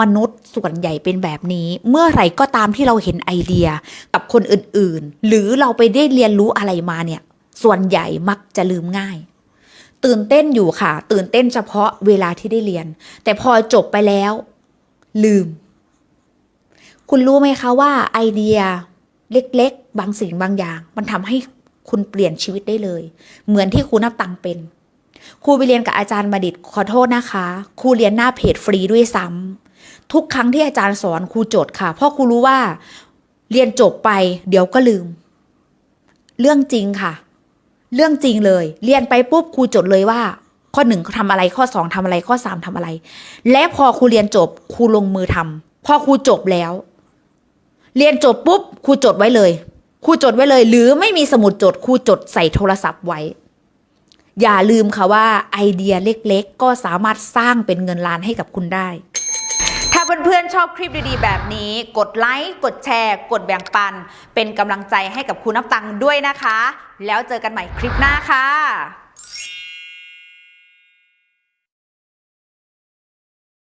มนุษย์ส่วนใหญ่เป็นแบบนี้ เมื่อไหร่ก็ตามที่เราเห็นไอเดียกับคนอื่นๆ หรือเราไปได้เรียนรู้อะไรมาเนี่ย ส่วนใหญ่มักจะลืมง่าย ตื่นเต้นอยู่ค่ะ ตื่นเต้นเฉพาะเวลาที่ได้เรียน แต่พอจบไปแล้ว ลืม คุณรู้ไหมคะว่าไอเดียเล็กๆ บางสิ่งบางอย่าง มันทำให้คุณเปลี่ยนชีวิตได้เลย เหมือนที่ครูนับตังเป็นครูไปเรียนกับอาจารย์บดิตขอโทษนะคะครูเรียนหน้าเพจฟรีด้วยซ้ำ ทุกครั้งที่อาจารย์สอนครูจดค่ะ เพราะครูรู้ว่า เรียนจบไป เดี๋ยวก็ลืม เรื่องจริงค่ะ เรื่องจริงเลย เรียนไปปุ๊บครูจดเลยว่า ข้อหนึ่งทำอะไรข้อสองทำอะไรข้อสามทำอะไร และพอครูเรียนจบครูลงมือทำพอครูจบแล้ว เรียนจบปุ๊บครูจดไว้เลยครูจดไว้เลย หรือไม่มีสมุดจดครูจดใส่โทรศัพท์ไว้ อย่าลืมค่ะว่าไอเดียเล็กๆ ก็สามารถสร้างเป็นเงินล้านให้กับคุณได้ เพื่อนๆชอบคลิปดีๆ แบบนี้ กดไลค์กดแชร์ กดแบ่งปัน เป็นกำลังใจให้กับคุณนับตังค์ด้วยนะคะ แล้วเจอกันใหม่คลิปหน้าค่ะ